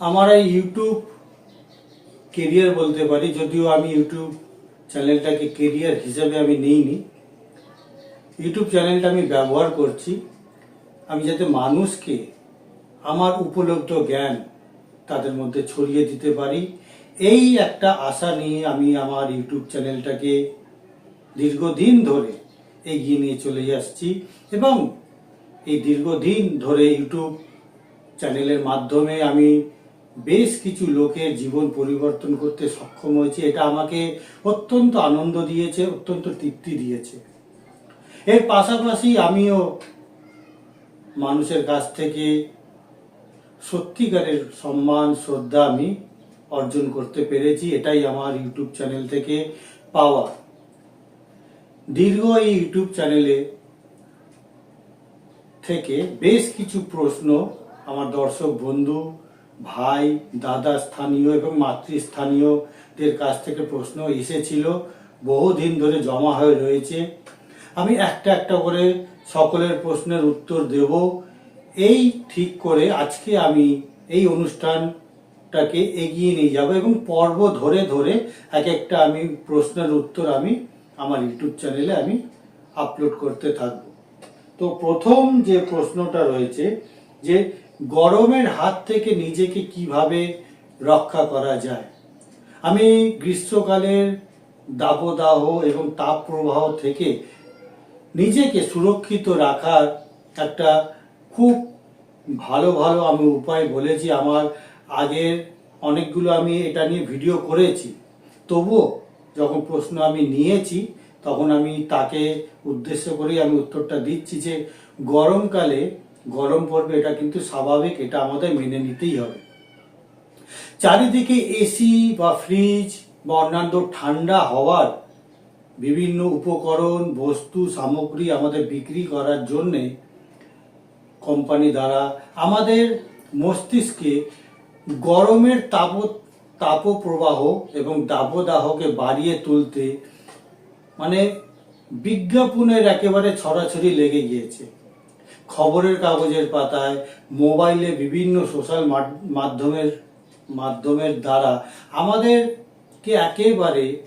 আমার এই YouTube career বলতে পারি, যদিও আমি ইউটিউব চ্যানেলটাকে কেরিয়ার হিসেবে আমি নিইনি। ইউটিউব চ্যানেলটা আমি ব্যবহার করছি। আমি যাতে মানুষকে আমার উপলব্ধ জ্ঞান তাদের মধ্যে ছড়িয়ে দিতে পারি, এই একটা আশা নিয়ে আমি আমার ইউটিউব চ্যানেলটাকে দীর্ঘদিন ধরে এগিয়ে নিয়ে চলে আসছি এবং এই দীর্ঘদিন ধরে ইউটিউব চ্যানেলের মাধ্যমে আমি বেশ কিছু লোকের জীবন পরিবর্তন করতে সক্ষম হয়েছি। এটা আমাকে অত্যন্ত আনন্দ দিয়েছে, অত্যন্ত তৃপ্তি দিয়েছে। এর পাশাপাশি আমিও মানুষের কাছ থেকে সত্যিকারের সম্মান, শ্রদ্ধা আমি অর্জন করতে পেরেছি। এটাই আমার ইউটিউব চ্যানেল থেকে পাওয়া। দীর্ঘ এই ইউটিউব চ্যানেলে থেকে বেশ কিছু প্রশ্ন আমার দর্শক, বন্ধু ভাই, দাদা স্থানীয় এবং মাতৃস্থানীয়দের কাছ থেকে প্রশ্ন এসেছিল, বহুদিন ধরে জমা হয়ে রয়েছে। আমি একটা একটা করে সকলের প্রশ্নের উত্তর দেব। এই ঠিক করে আজকে আমি এই অনুষ্ঠানটাকে এগিয়ে নিয়ে যাব এবং পর্ব ধরে ধরে এক একটা আমি প্রশ্নের উত্তর আমি আমার ইউটিউব চ্যানেলে আমি আপলোড করতে থাকব। তো প্রথম যে প্রশ্নটা রয়েছে যে গরমের হাত থেকে নিজেকে কীভাবে রক্ষা করা যায়? আমি গ্রীষ্মকালের দাবদাহ এবং তাপ প্রবাহ থেকে নিজেকে সুরক্ষিত রাখার একটা খুব ভালো ভালো আমি উপায় বলেছি। আমার আগের অনেকগুলো আমি এটা নিয়ে ভিডিও করেছি। তবুও যখন প্রশ্ন আমি নিয়েছি, তখন আমি তাকে উদ্দেশ্য করেই আমি উত্তরটা দিচ্ছি যে গরমকালে গরম পড়বে, এটা কিন্তু স্বাভাবিক, এটা আমাদের মেনে নিতেই হবে। চারিদিকে এসি বা ফ্রিজ বা অন্যান্য ঠান্ডা হওয়ার বিভিন্ন উপকরণ, বস্তু, সামগ্রী আমাদের বিক্রি করার জন্যে কোম্পানি দ্বারা আমাদের মস্তিষ্কে গরমের তাপ, তাপপ্রবাহ এবং দাবদাহকে বাড়িয়ে তুলতে মানে বিজ্ঞাপনের একেবারে ছড়াছড়ি লেগে গিয়েছে। খবরের কাগজের পাতায়, মোবাইলে বিভিন্ন সোশ্যাল মাধ্যমের মাধ্যমের দ্বারা আমাদেরকে একেবারে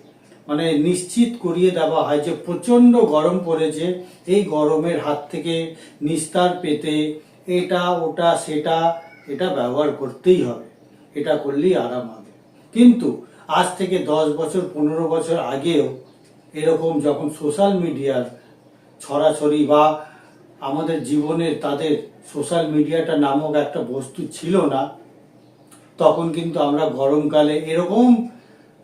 মানে নিশ্চিত করিয়ে দেওয়া হয় যে প্রচণ্ড গরম পড়েছে। এই গরমের হাত থেকে নিস্তার পেতে এটা, ওটা, সেটা, এটা ব্যবহার করতেই হবে। এটা করলেই আরাম হবে। কিন্তু আজ থেকে দশ বছর, পনেরো বছর আগেও এরকম যখন সোশ্যাল মিডিয়ার ছড়াছড়ি বা আমাদের জীবনে তাদের সোশ্যাল মিডিয়াটা নামক একটা বস্তু ছিল না। তখন কিন্তু আমরা গরমকালে এরকম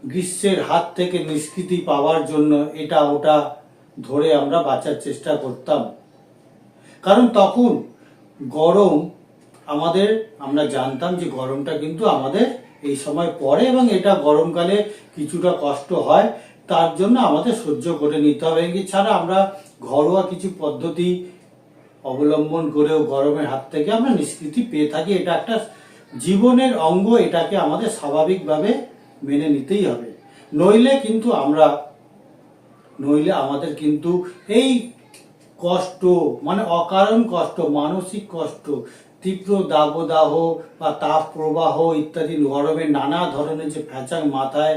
গ্রীষ্মের হাত থেকে নিষ্কৃতি পাওয়ার জন্য এটা ওটা ধরে আমরা বাঁচার চেষ্টা করতাম। কারণ তখন গরম আমাদের, আমরা জানতাম যে গরমটা কিন্তু আমাদের এই সময় পড়ে এবং এটা গরমকালে কিছুটা কষ্ট হয়, তার জন্য আমাদের সহ্য করে নিতে হবে। এছাড়া আমরা ঘরোয়া কিছু পদ্ধতি অবলম্বন করেও গরমের হাত থেকে আমরা নিষ্কৃতি পেয়ে থাকি। এটা একটা জীবনের অঙ্গ, এটাকে আমাদের স্বাভাবিকভাবে মেনে নিতেই হবে। নইলে কিন্তু আমরা, নইলে আমাদের কিন্তু এই কষ্ট মানে অকারণ কষ্ট, মানসিক কষ্ট, তীব্র দাবদাহ বা তাপ প্রবাহ ইত্যাদি গরমের নানা ধরনের যে ফ্যাচাং মাথায়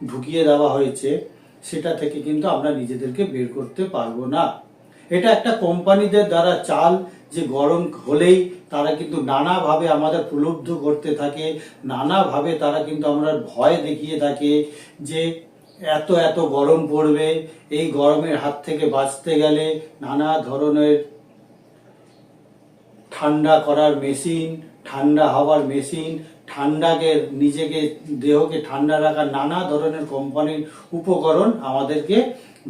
ঢুকিয়ে দেওয়া হয়েছে, সেটা থেকে কিন্তু আমরা নিজেদেরকে বের করতে পারব না। এটা একটা কোম্পানিদের দ্বারা চাল যে গরম হলেই তারা কিন্তু নানাভাবে আমাদের প্রলুব্ধ করতে থাকে, নানাভাবে তারা কিন্তু আমরা ভয় দেখিয়ে থাকে যে এত এত গরম পড়বে, এই গরমের হাত থেকে বাঁচতে গেলে নানা ধরনের ঠান্ডা করার মেশিন, ঠান্ডা হওয়ার মেশিন, ঠান্ডাকে, নিজেকে, দেহকে ঠান্ডা রাখার নানা ধরনের কোম্পানির উপকরণ আমাদেরকে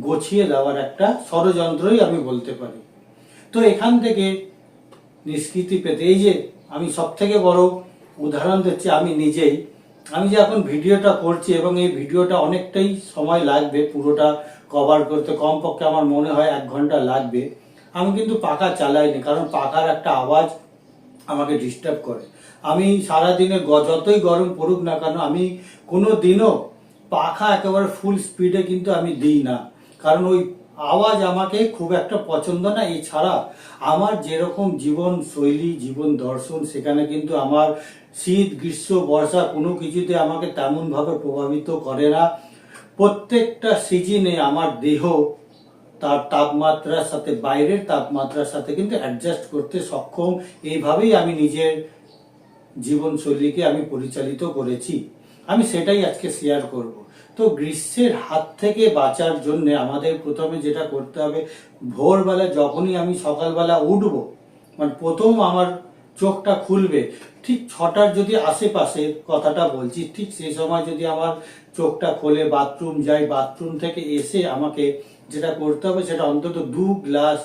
গছিয়ে দেওয়ার একটা ষড়যন্ত্রই আমি বলতে পারি। তো এখান থেকে নিষ্কৃতি পেতে, এই যে আমি সব থেকে বড় উদাহরণ দিচ্ছি আমি নিজেই। আমি যে এখন ভিডিওটা করছি এবং এই ভিডিওটা অনেকটাই সময় লাগবে, পুরোটা কভার করতে, কমপক্ষে আমার মনে হয় এক ঘণ্টা লাগবে। আমি কিন্তু পাখা চালাইনি, কারণ পাখার একটা আওয়াজ আমাকে ডিস্টার্ব করে। আমি সারাদিনে যতই গরম পড়ুক না কেন, আমি কোনো দিনও পাখা একেবারে ফুল স্পিডে কিন্তু আমি দিই না। কারণ ওই আওয়াজ আমাকে খুব একটা পছন্দ না। এছাড়া আমার যেরকম জীবন শৈলী, জীবন দর্শন, সেখানে কিন্তু আমার শীত, গ্রীষ্ম, বর্ষা কোনো কিছুতে আমাকে তেমনভাবে প্রভাবিত করে না। প্রত্যেকটা সিজনে আমার দেহ তার তাপমাত্রার সাথে, বাইরের তাপমাত্রার সাথে কিন্তু অ্যাডজাস্ট করতে সক্ষম। এইভাবেই আমি নিজের জীবনশৈলীকে আমি পরিচালিত করেছি। আমি সেটাই আজকে শেয়ার করব। তো গ্রীষ্মের হাত থেকে বাঁচার জন্য আমাদের প্রথমে যেটা করতে হবে, ভোরবেলা যখনই আমি সকালবেলা উঠব মানে প্রথম আমার চোখটা খুলবে, ঠিক ছটার যদি আশেপাশে কথাটা বলছি, ঠিক সেই সময় যদি আমার চোখটা খোলে, বাথরুম যাই, বাথরুম থেকে এসে আমাকে যেটা করতে হবে সেটা অন্তত দু গ্লাস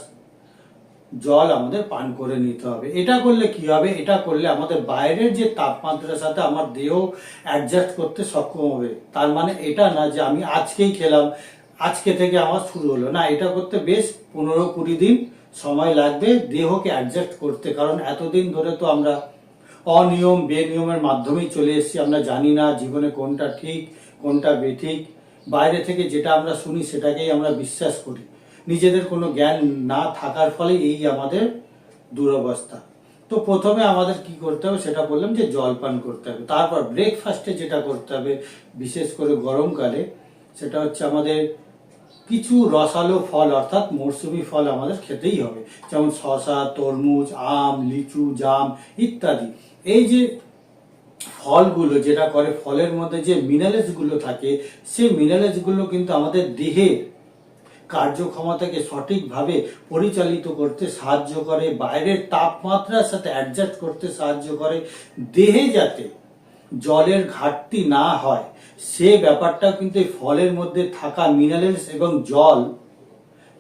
জল আমাদের পান করে নিতে হবে। এটা করলে কি হবে? এটা করলে আমাদের বাইরের যে তাপমাত্রার সাথে আমার দেহ অ্যাডজাস্ট করতে সক্ষম হবে। তার মানে এটা না যে আমি আজকেই খেলাম, আজকে থেকে আমার শুরু হলো। না, এটা করতে বেশ পনেরো কুড়ি দিন সময় লাগবে দেহকে অ্যাডজাস্ট করতে। কারণ এতদিন ধরে তো আমরা অনিয়ম, বেনিয়মের মাধ্যমেই চলে এসেছি। আমরা জানি না জীবনে কোনটা ঠিক, কোনটা বেঠিক। বাইরে থেকে যেটা আমরা শুনি সেটাকেই আমরা বিশ্বাস করি। নিজেদের কোনো জ্ঞান না থাকার ফলে এই আমাদের দুরবস্থা। তো প্রথমে আমাদের কি করতে হবে সেটা বললাম যে জল পান করতে হবে। তারপর ব্রেকফাস্টে যেটা করতে হবে, বিশেষ করে গরমকালে, সেটা হচ্ছে আমাদের কিছু রসালো ফল, অর্থাৎ মরসুমি ফল আমাদের খেতেই হবে। যেমন শসা, তরমুজ, আম, লিচু, জাম ইত্যাদি। এই যে ফলগুলো যেটা করে, ফলের মধ্যে যে মিনারেলসগুলো থাকে, সেই মিনারেলসগুলো কিন্তু আমাদের দেহের কার্যক্ষমতাকে সঠিকভাবে পরিচালিত করতে সাহায্য করে, বাইরের তাপমাত্রার সাথে অ্যাডজাস্ট করতে সাহায্য করে, দেহে যাতে জলের ঘাটতি না হয়, সে ব্যাপারটা কিন্তু এই ফলের মধ্যে থাকা মিনারেলস এবং জল,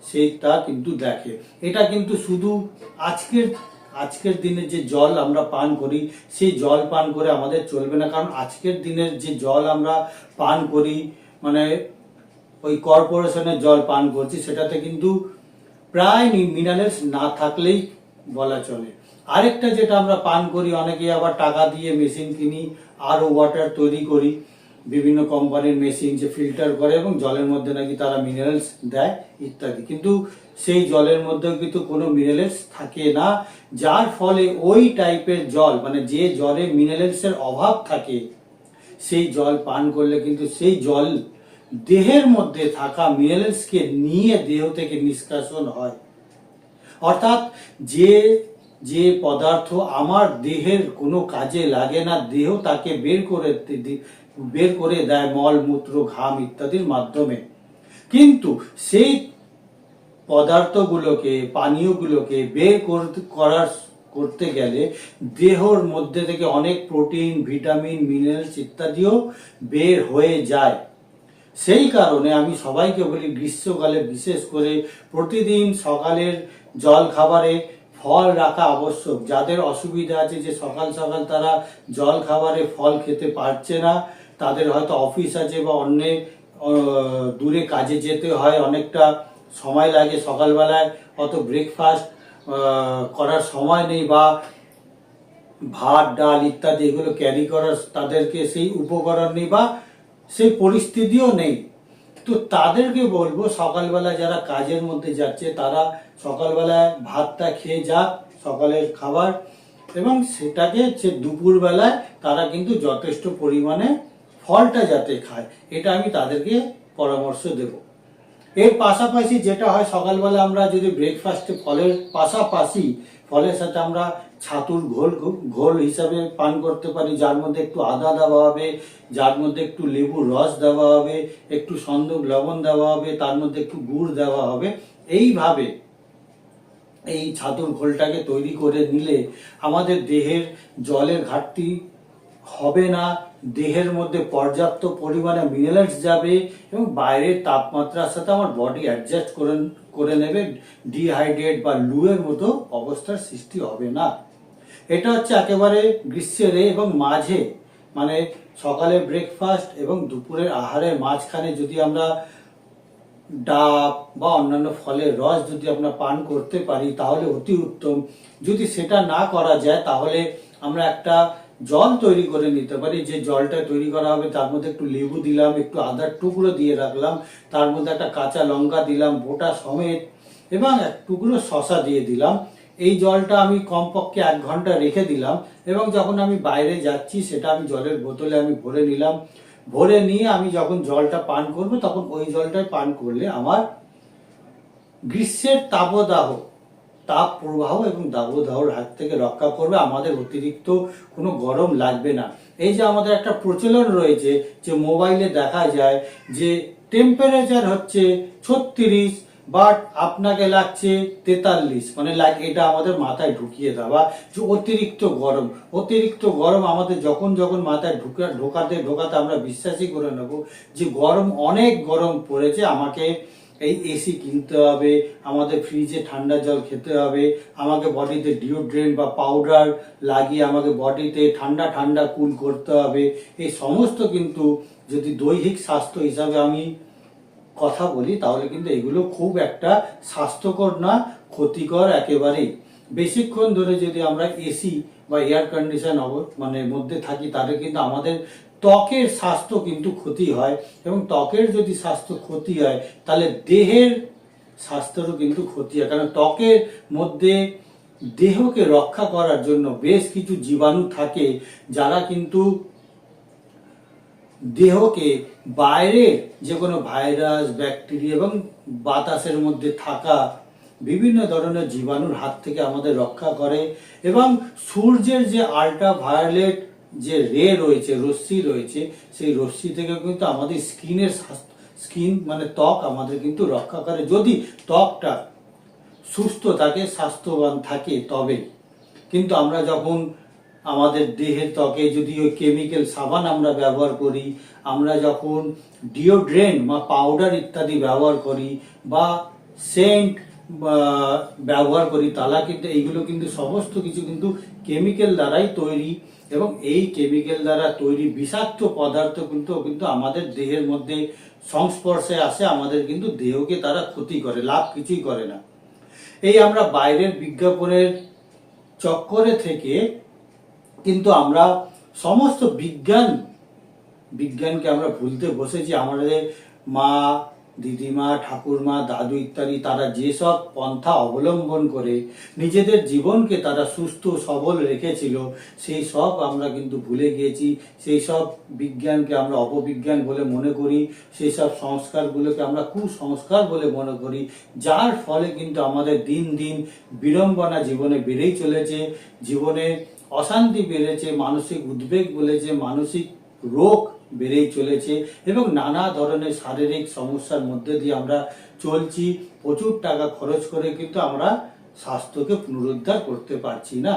সেইটা কিন্তু দেখে। এটা কিন্তু শুধু আজকের আজকের দিনে যে জল আমরা পান করি, সেই জল পান করে আমাদের চলবে না। কারণ আজকের দিনের যে জল আমরা পান করি মানে ওই কর্পোরেশনের জল পান করছি, সেটাতে কিন্তু প্রায় মিনারেলস না থাকলেই বলা চলে। আরেকটা যেটা আমরা পান করি অনেকে আবার টাকা দিয়ে মেশিন কিনি, আরও ওয়াটার তৈরি করি, বিভিন্ন কোম্পানির মেশিন যে ফিল্টার করে এবং জলের মধ্যে নাকি তারা মিনারেলস দেয়, ইত্যাদি। কিন্তু সেই জলের মধ্যেও কিন্তু কোনো মিনারেলস থাকে না, যার ফলে ওই টাইপের জল মানে যে জলে মিনারেলসের অভাব থাকে, সেই জল পান করলে কিন্তু সেই জল দেহের মধ্যে থাকা মিনারেলসকে নিয়ে দেহ থেকে নিষ্কাশন হয়। অর্থাৎ যে যে পদার্থ আমার দেহের কোনো কাজে লাগে না, দেহ তাকে বের করে বের করে দেয় মল, মূত্র, ঘাম ইত্যাদির মাধ্যমে। কিন্তু সেই পদার্থগুলোকে, পানীয়গুলোকে বের করার, করতে গেলে দেহর মধ্যে থেকে অনেক প্রোটিন, ভিটামিন, মিনারেলস ইত্যাদিও বের হয়ে যায়। সেই কারণে আমি সবাইকে বলি, গ্রীষ্মকালে বিশেষ করে প্রতিদিন সকালের জল খাবারে ফল রাখা আবশ্যক। যাদের অসুবিধা আছে যে সকাল সকাল তারা জল খাবারে ফল খেতে পারছে না, তাদের হয়তো অফিস আছে বা অন্য দূরে কাজে যেতে হয়, অনেকটা সময় লাগে সকালবেলায়, অত ব্রেকফাস্ট করার সময় নেই বা ভাত, ডাল ইত্যাদি এগুলো ক্যারি করার, তাদেরকে সেই উপকরণ নেই বা সেই পরিস্থিতিও নেই। তো তাদেরকে বলব, সকালবেলা যারা কাজের মধ্যে যাচ্ছে, তারা সকালবেলায় ভাতটা খেয়ে যাক, সকালের খাবার। এবং সেটাকে সে দুপুরবেলায় তারা কিন্তু যথেষ্ট পরিমাণে ফলটা যাতে খায়, এটা আমি তাদেরকে পরামর্শ দেবো। এর পাশাপাশি যেটা হয়, সকালবেলা আমরা যদি ব্রেকফাস্টে ফলের পাশাপাশি, ফলের সাথে আমরা ছাতুর ঘোল ঘোল হিসাবে পান করতে পারি, যার মধ্যে একটু আদা দেওয়া হবে, যার মধ্যে একটু লেবুর রস দেওয়া হবে, একটু সন্দক লবণ দেওয়া হবে, তার মধ্যে একটু গুড় দেওয়া হবে। এইভাবে এই ছাতুর ঘোলটাকে তৈরি করে নিলে আমাদের দেহের জলের ঘাটতি হবে না, দেহের মধ্যে পর্যাপ্ত পরিমাণে মিনারেলস যাবে এবং বাইরের তাপমাত্রার সাথে আমার বডি অ্যাডজাস্ট করে করে নেবে ডিহাইড্রেট বা লুয়ের মতো অবস্থার সৃষ্টি হবে না। এটা হচ্ছে একেবারে গ্রীষ্মের এবং মাঝে মানে সকালে ব্রেকফাস্ট এবং দুপুরের আহারের মাঝখানে যদি আমরা ডাব বা অন্যান্য ফলের রস যদি আমরা পান করতে পারি, তাহলে অতি উত্তম। যদি সেটা না করা যায়, তাহলে আমরা একটা জল তৈরি করে নিতে পারি। যে জলটা তৈরি করা হবে, তার মধ্যে একটু লেবু দিলাম, একটু আদার টুকরো দিয়ে রাখলাম, তার মধ্যে একটা কাঁচা লঙ্কা দিলাম বোটা সমেত, এবং এক টুকরো শশা দিয়ে দিলাম। এই জলটা আমি কমপক্ষে এক ঘণ্টা রেখে দিলাম এবং যখন আমি বাইরে যাচ্ছি সেটা আমি জলের বোতলে আমি ভরে নিলাম। ভরে নিয়ে আমি যখন জলটা পান করব তখন ওই জলটাই পান করলে আমার গ্রীষ্মের তাপদাহ, তাপ প্রবাহ এবং দাবদাহর হাত থেকে রক্ষা করবে আমাদের অতিরিক্ত কোনো গরম লাগবে না। এই যে আমাদের একটা প্রচলন রয়েছে যে মোবাইলে দেখা যায় যে টেম্পারেচার হচ্ছে ছত্রিশ বাট আপনাকে লাগছে তেতাল্লিশ মানে লাইক এটা আমাদের মাথায় ঢুকিয়ে দেওয়া যে অতিরিক্ত গরম অতিরিক্ত গরম আমাদের যখন যখন মাথায় ঢুকা, ঢোকাতে ঢোকাতে আমরা বিশ্বাসই করে নেব যে গরম, অনেক গরম পড়েছে, আমাকে এই এসি কিনতে হবে, আমাদের ফ্রিজে ঠান্ডা জল খেতে হবে, আমাকে বডিতে ডিওড্রেন্ট বা পাউডার লাগিয়ে আমাকে বডিতে ঠান্ডা ঠান্ডা কুল করতে হবে, এই সমস্ত কিন্তু যদি দৈহিক স্বাস্থ্য হিসাবে আমি কথা বলি, তাহলে কিন্তু এগুলো খুব একটা স্বাস্থ্যকর না, ক্ষতিকর একেবারেই। বেশিক্ষণ ধরে যদি আমরা এসি বা এয়ার কন্ডিশন মানে মধ্যে থাকি, তাহলে কিন্তু আমাদের ত্বকের স্বাস্থ্য কিন্তু ক্ষতি হয় এবং ত্বকের যদি স্বাস্থ্য ক্ষতি হয়, তাহলে দেহের স্বাস্থ্যেরও কিন্তু ক্ষতি হয়। কারণ ত্বকের মধ্যে দেহকে রক্ষা করার জন্য বেশ কিছু জীবাণু থাকে, যারা কিন্তু দেহকে বাইরের যে কোনো ভাইরাস, ব্যাকটেরিয়া এবং বাতাসের মধ্যে থাকা বিভিন্ন ধরনের জীবাণুর হাত থেকে আমাদের রক্ষা করে এবং সূর্যের যে আল্ট্রা ভায়োলেট যে রে রয়েছে, রশ্মি রয়েছে, সেই রশ্মি থেকে কিন্তু আমাদের স্কিনের স্কিন মানে ত্বক আমাদের কিন্তু রক্ষা করে। যদি ত্বকটা সুস্থ থাকে, স্বাস্থ্যবান থাকে, তবে। কিন্তু আমরা যখন আমাদের দেহের ত্বকে যদি ওই কেমিক্যাল সাবান আমরা ব্যবহার করি, আমরা যখন ডিওড্রেন্ট বা পাউডার ইত্যাদি ব্যবহার করি বা সেন্ট ব্যবহার করি তাহলে কিন্তু, এইগুলো কিন্তু সমস্ত কিছু কিন্তু কেমিক্যাল দ্বারাই তৈরি এবং এই কেমিক্যাল দ্বারা তৈরি বিষাক্ত পদার্থ কিন্তু কিন্তু আমাদের দেহের মধ্যে সংস্পর্শে আসে, আমাদের কিন্তু দেহকে তারা ক্ষতি করে, লাভ কিছুই করে না। এই আমরা বাইরের বিজ্ঞাপনের চক্করে থেকে কিন্তু আমরা সমস্ত বিজ্ঞান, বিজ্ঞানকে আমরা ভুলতে বসেছি। আমাদের মা, দিদিমা, ঠাকুরমা, দাদু ইত্যাদি, তারা যেসব পন্থা অবলম্বন করে নিজেদের জীবনকে তারা সুস্থ, সবল রেখেছিল, সেই সব আমরা কিন্তু ভুলে গিয়েছি। সেই সব বিজ্ঞানকে আমরা অপবিজ্ঞান বলে মনে করি। সেই সব সংস্কারগুলোকে আমরা কুসংস্কার বলে মনে করি। যার ফলে কিন্তু আমাদের দিন দিন বিড়ম্বনা জীবনে বেড়েই চলেছে। জীবনে অশান্তি বেড়েছে, মানসিক উদ্বেগ বলেছে, মানসিক রোগ বেড়েই চলেছে এবং নানা ধরনের শারীরিক সমস্যার মধ্যে দিয়ে আমরা চলছি। প্রচুর টাকা খরচ করে কিন্তু আমরা স্বাস্থ্যকে পুনরুদ্ধার করতে পারছি না।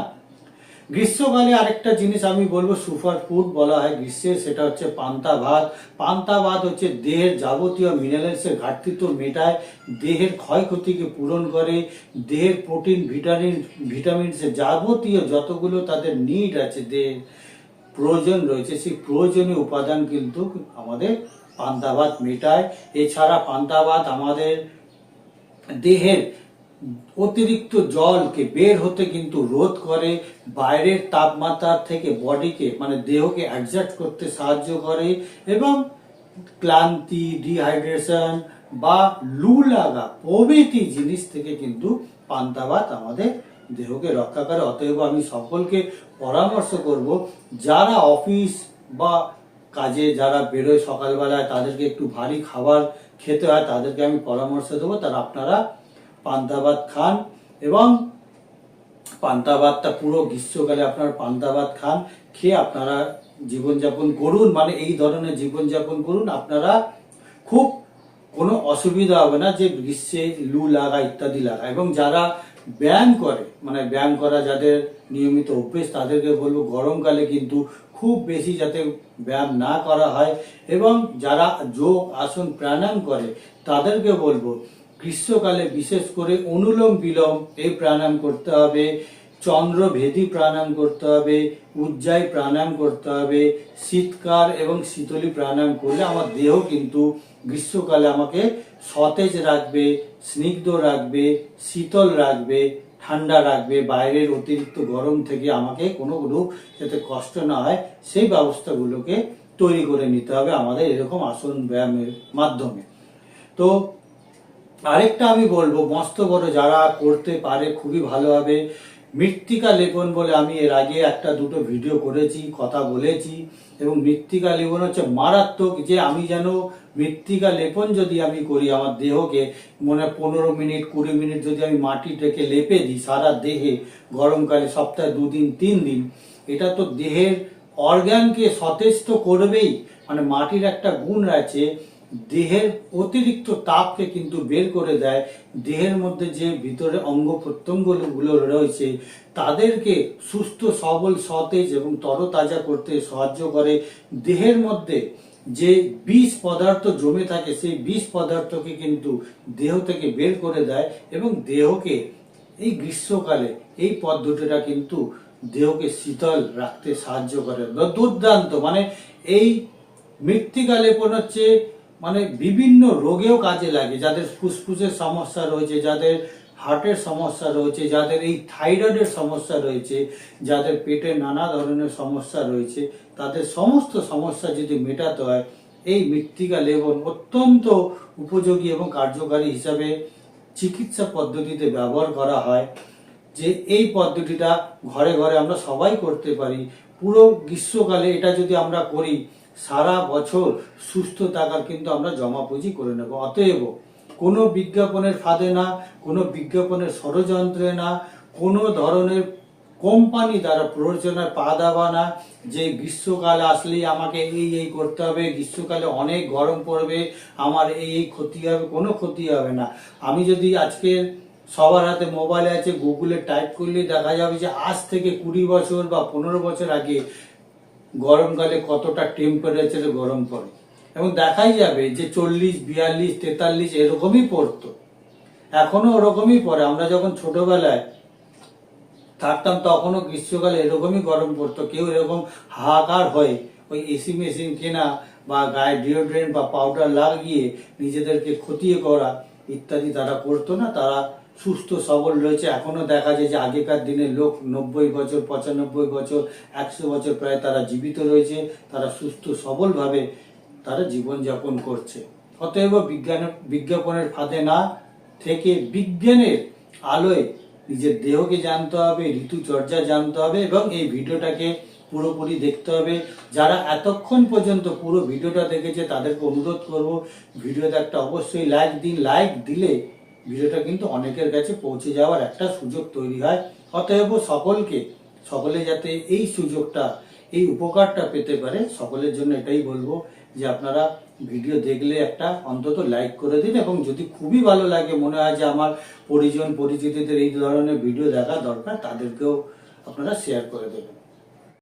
গ্রীষ্মকালে আরেকটা জিনিস আমি বলব সুপার ফুড বলা হয় গ্রীষ্মের সেটা হচ্ছে পান্তা ভাত। পান্তা ভাত হচ্ছে দেহের যাবতীয় মিনারেলসের ঘাটতি তো মেটায়, দেহের ক্ষয়ক্ষতিকে পূরণ করে, দেহের প্রোটিন ভিটামিন ভিটামিনসের যাবতীয় যতগুলো তাদের নিড আছে, দেহের প্রয়োজন রয়েছে, সেই প্রয়োজনীয় উপাদান কিন্তু আমাদের পান্তা ভাত মেটায়। এছাড়া পান্তা ভাত আমাদের দেহের অতিরিক্ত জলকে বের হতে কিন্তু রোধ করে, বাইরের তাপমাত্রা থেকে বডিকে মানে দেহকে অ্যাডজাস্ট করতে সাহায্য করে এবং ক্লান্তি ডিহাইড্রেশন বা লু লাগা প্রভৃতি জিনিস থেকে কিন্তু পান্তা ভাত আমাদের দেহকে রক্ষা করে। অতএব আমি সকলকে পরামর্শ করব, যারা অফিস বা কাজে যারা বেরোয় সকালবেলায়, তাদেরকে একটু ভারী খাবার খেতে হয়, তাদেরকে আমি পরামর্শ দেবো। তারা আপনারা পান্তা ভাত খান এবং পান্তা ভাতটা পুরো গ্রীষ্মকালে আপনার পান্তা ভাত খান, খেয়ে আপনারা জীবনযাপন করুন মানে এই ধরনের জীবনযাপন করুন, আপনারা খুব কোনো অসুবিধা হবে না যে গ্রীষ্মে লু লাগা ইত্যাদি লাগা। এবং যারা ব্যায়াম করে মানে ব্যায়াম করা যাদের নিয়মিত অভ্যেস, তাদেরকে বলব গরমকালে কিন্তু খুব বেশি যাতে ব্যায়াম না করা হয়। এবং যারা যোগ, আসন, প্রাণায়াম করে, তাদেরকে বলব গ্রীষ্মকালে বিশেষ করে অনুলোম বিলোম এই প্রাণায়াম করতে হবে, চন্দ্রভেদী প্রাণায়াম করতে হবে উজ্জায় প্রাণায়াম করতে হবে, শীতকাল এবং শীতলী প্রাণায়াম করলে আমার দেহ কিন্তু গ্রীষ্মকালে আমাকে সতেজ রাখবে, স্নিগ্ধ রাখবে, শীতল রাখবে, ঠান্ডা রাখবে, বাইরের অতিরিক্ত গরম থেকে আমাকে কোনো রূপ যাতে কষ্ট না হয়, সেই ব্যবস্থাগুলোকে তৈরি করে নিতে হবে আমাদের এরকম আসন ব্যায়ামের মাধ্যমে। তো আরেকটা আমি বলব, মস্ত বড় যারা করতে পারে খুবই ভালো হবে। মৃত্তিকা লেপন বলে আমি এর আগে একটা দুটো ভিডিও করেছি, কথা বলেছি। এবং মৃত্তিকা লেপন হচ্ছে মারাত্মক যে আমি যেন মৃত্তিকা লেপন যদি আমি করি আমার দেহকে, মনে পনেরো মিনিট, কুড়ি মিনিট যদি আমি মাটি মাটিটাকে লেপে দিই সারা দেহে, গরমকালে সপ্তাহে দুদিন, তিন দিন, এটা তো দেহের অর্গানকে সতেজ তো করবেই। মানে মাটির একটা গুণ আছে দেহের অতিরিক্ত তাপকে কিন্তু বের করে দেয়। দেহের মধ্যে যে ভিতরে অঙ্গ প্রত্যঙ্গগুলো রয়েছে, তাদেরকে সুস্থ, সবল, সতেজ এবং তরতাজা করতে সাহায্য করে। দেহের মধ্যে যে বিষ পদার্থ জমে থাকে, সেই বিষ পদার্থকে কিন্তু দেহ থেকে বের করে দেয় এবং দেহকে এই গ্রীষ্মকালে এই পদ্ধতিটা কিন্তু দেহকে শীতল রাখতে সাহায্য করে। দুর্দান্ত মানে এই মৃত্তিকা লেপন হচ্ছে মানে বিভিন্ন রোগেও কাজে লাগে। যাদের ফুসফুসের সমস্যা রয়েছে, যাদের হার্টের সমস্যা রয়েছে, যাদের এই থাইরয়েডের সমস্যা রয়েছে, যাদের পেটে নানা ধরনের সমস্যা রয়েছে, তাদের সমস্ত সমস্যা যদি মেটাতে হয়, এই মৃত্তিকা লেবন অত্যন্ত উপযোগী এবং কার্যকারী হিসাবে চিকিৎসা পদ্ধতিতে ব্যবহার করা হয়। যে এই পদ্ধতিটা ঘরে ঘরে আমরা সবাই করতে পারি। পুরো গ্রীষ্মকালে এটা যদি আমরা করি সারা বছর সুস্থ থাকার কিন্তু আমরা জমা পুঁজি করে নেব। অতএব কোনো বিজ্ঞাপনের ফাঁদে না, কোনো বিজ্ঞাপনের ষড়যন্ত্রে না, কোনো ধরনের কোম্পানি দ্বারা প্ররোচনায় পা দেওয়া না যে গ্রীষ্মকাল আসলেই আমাকে এই এই করতে হবে, গ্রীষ্মকালে অনেক গরম পড়বে, আমার এই এই ক্ষতি হবে, কোনো ক্ষতি হবে না। আমি যদি আজকে সবার হাতে মোবাইলে আছে, গুগলে টাইপ করলে দেখা যাবে যে আজ থেকে কুড়ি বছর বা পনেরো বছর আগে গরমকালে কতটা টেম্পারেচারে গরম পড়ে। এবং দেখাই যাবে যে চল্লিশ, বিয়াল্লিশ, তেতাল্লিশ এরকমই পড়তো। এখনও ওরকমই পড়ে। আমরা যখন ছোটবেলায় থাকতাম, তখনও গ্রীষ্মকালে এরকমই গরম পড়তো। কেউ এরকম হাহাকার হয়ে ওই এসি মেশিন কেনা বা গায়ে ডিওড্রেন্ট বা পাউডার লাগিয়ে নিজেদেরকে খতিয়ে করা ইত্যাদি তারা করতো না। তারা সুস্থ, সবল রয়েছে। এখনও দেখা যায় যে আগেকার দিনের লোক নব্বই বছর, পঁচানব্বই বছর, একশো বছর প্রায় তারা জীবিত রয়েছে। তারা সুস্থ, সবলভাবে তারা জীবনযাপন করছে। অতএব বিজ্ঞান, বিজ্ঞাপনের ফাঁদে না থেকে বিজ্ঞানের আলোয় নিজের দেহকে জানতে হবে, ঋতুচর্যা জানতে হবে এবং এই ভিডিওটাকে পুরোপুরি দেখতে হবে। যারা এতক্ষণ পর্যন্ত পুরো ভিডিওটা দেখেছে, তাদেরকে অনুরোধ করব, ভিডিওতে একটা অবশ্যই লাইক দিন। লাইক দিলে ভিডিওটা কিন্তু অনেকের কাছে পৌঁছে যাওয়ার একটা সুযোগ তৈরি হয়। অতএব সকলকে, সকলে যাতে এই সুযোগটা, এই উপকারটা পেতে পারে, সকলের জন্য এটাই বলব যে আপনারা ভিডিও দেখলে একটা অন্তত লাইক করে দিন এবং যদি খুবই ভালো লাগে, মনে হয় যে আমার পরিজন, পরিচিতদের এই ধরনের ভিডিও দেখা দরকার, তাদেরকেও আপনারা শেয়ার করে দেবেন।